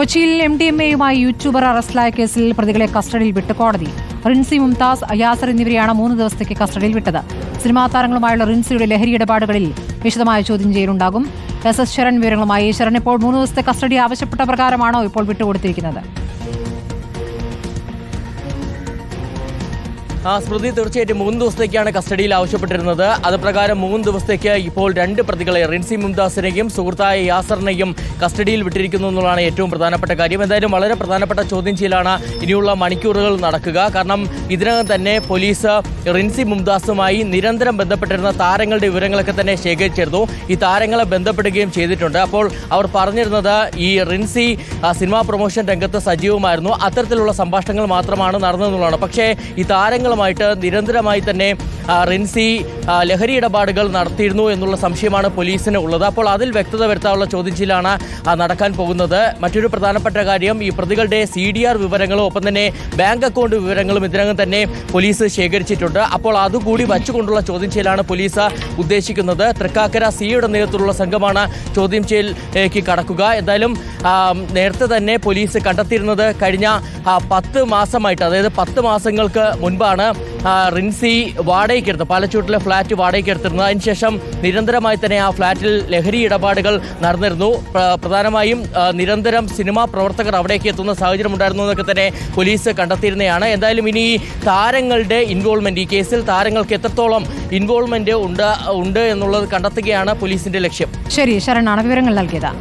കൊച്ചിയിൽ M D M എയുമായി YouTuber അറസ്റ്റിലായ കേസിൽ പ്രതികളെ കസ്റ്റഡിയിൽ വിട്ട് കോടതി. റിൻസി മുംതാസ് അയാസർ എന്നിവരെയാണ് മൂന്ന് ദിവസത്തേക്ക് കസ്റ്റഡിയിൽ വിട്ടത്. സിനിമാ താരങ്ങളുമായുള്ള റിൻസിയുടെ ലഹരി ഇടപാടുകളിൽ വിശദമായ ചോദ്യം ചെയ്യലുണ്ടാകും. എസ് എസ് ശരൺ വിവരങ്ങളുമായി. ശരൺ ഇപ്പോൾ മൂന്ന് ദിവസത്തെ കസ്റ്റഡി ആവശ്യപ്പെട്ട പ്രകാരമാണോ ഇപ്പോൾ വിട്ടുകൊടുത്തിരിക്കുന്നത്? സ്മൃതി തീർച്ചയായിട്ടും മൂന്ന് ദിവസത്തേക്കാണ് കസ്റ്റഡിയിൽ ആവശ്യപ്പെട്ടിരുന്നത്. അത് പ്രകാരം മൂന്ന് ദിവസത്തേക്ക് ഇപ്പോൾ രണ്ട് പ്രതികളെ റിൻസി മുംതാസിനെയും സുഹൃത്തായ യാസറിനെയും കസ്റ്റഡിയിൽ വിട്ടിരിക്കുന്നു എന്നുള്ളതാണ് ഏറ്റവും പ്രധാനപ്പെട്ട കാര്യം. എന്തായാലും വളരെ പ്രധാനപ്പെട്ട ചോദ്യം ചെയ്യലാണ് ഇനിയുള്ള മണിക്കൂറുകൾ നടക്കുക. കാരണം ഇതിനകം തന്നെ പോലീസ് റിൻസി മുംതാസുമായി നിരന്തരം ബന്ധപ്പെട്ടിരുന്ന താരങ്ങളുടെ വിവരങ്ങളൊക്കെ തന്നെ ശേഖരിച്ചിരുന്നു. ഈ താരങ്ങളെ ബന്ധപ്പെടുകയും ചെയ്തിട്ടുണ്ട്. അപ്പോൾ അവർ പറഞ്ഞിരുന്നത് ഈ റിൻസി ആ, സിനിമാ പ്രൊമോഷൻ രംഗത്ത് സജീവമായിരുന്നു. അത്തരത്തിലുള്ള സംഭാഷണങ്ങൾ മാത്രമാണ് നടന്നതെന്നുള്ളതാണ്. പക്ഷേ ഈ താരങ്ങളുമായിട്ട് നിരന്തരമായി തന്നെ റിൻസി ലഹരി ഇടപാടുകൾ നടത്തിയിരുന്നു എന്നുള്ള സംശയമാണ് പോലീസിന് ഉള്ളത്. അപ്പോൾ അതിൽ വ്യക്തത വരുത്താനുള്ള ചോദ്യം ചെയ്യലാണ് നടക്കാൻ പോകുന്നത്. മറ്റൊരു പ്രധാനപ്പെട്ട കാര്യം ഈ പ്രതികളുടെ സി ഡി ആർ വിവരങ്ങളും ഒപ്പം തന്നെ ബാങ്ക് അക്കൗണ്ട് വിവരങ്ങളും ഇതിനകം തന്നെ പോലീസ് ശേഖരിച്ചിട്ടുണ്ട്. അപ്പോൾ അതുകൂടി വച്ചുകൊണ്ടുള്ള ചോദ്യം ചെയ്യലാണ് പോലീസ് ഉദ്ദേശിക്കുന്നത്. തൃക്കാക്കര സിയുടെ നേതൃത്വത്തിലുള്ള സംഘമാണ് ചോദ്യം ചെയ്യലേക്ക് കടക്കുക. എന്തായാലും നേരത്തെ തന്നെ പോലീസ് കണ്ടെത്തിയിരുന്നത് കഴിഞ്ഞ പത്ത് മാസമായിട്ട് അതായത് പത്ത് മാസങ്ങൾക്ക് മുൻപാണ് റിൻസി വാടകയ്ക്കെടുത്ത് പാലച്ചൂട്ടിലെ ഫ്ലാറ്റ് വാടകയ്ക്കെടുത്തിരുന്നത് അതിനുശേഷം നിരന്തരമായി തന്നെ ആ ഫ്ലാറ്റിൽ ലഹരി ഇടപാടുകൾ നടന്നിരുന്നു. പ്രധാനമായും നിരന്തരം സിനിമാ പ്രവർത്തകർ അവിടേക്ക് എത്തുന്ന സാഹചര്യം ഉണ്ടായിരുന്നു എന്നൊക്കെ തന്നെ പോലീസ് കണ്ടെത്തിയിരുന്നതാണ് എന്തായാലും ഇനി താരങ്ങളുടെ ഇൻവോൾവ്മെന്റ് ഈ കേസിൽ താരങ്ങൾക്ക് എത്രത്തോളം ഇൻവോൾവ്മെന്റ് ഉണ്ട് ഉണ്ട് എന്നുള്ളത് കണ്ടെത്തുകയാണ് പോലീസിന്റെ ലക്ഷ്യം. ശരി ശരണാണ് വിവരങ്ങൾ നൽകിയത്.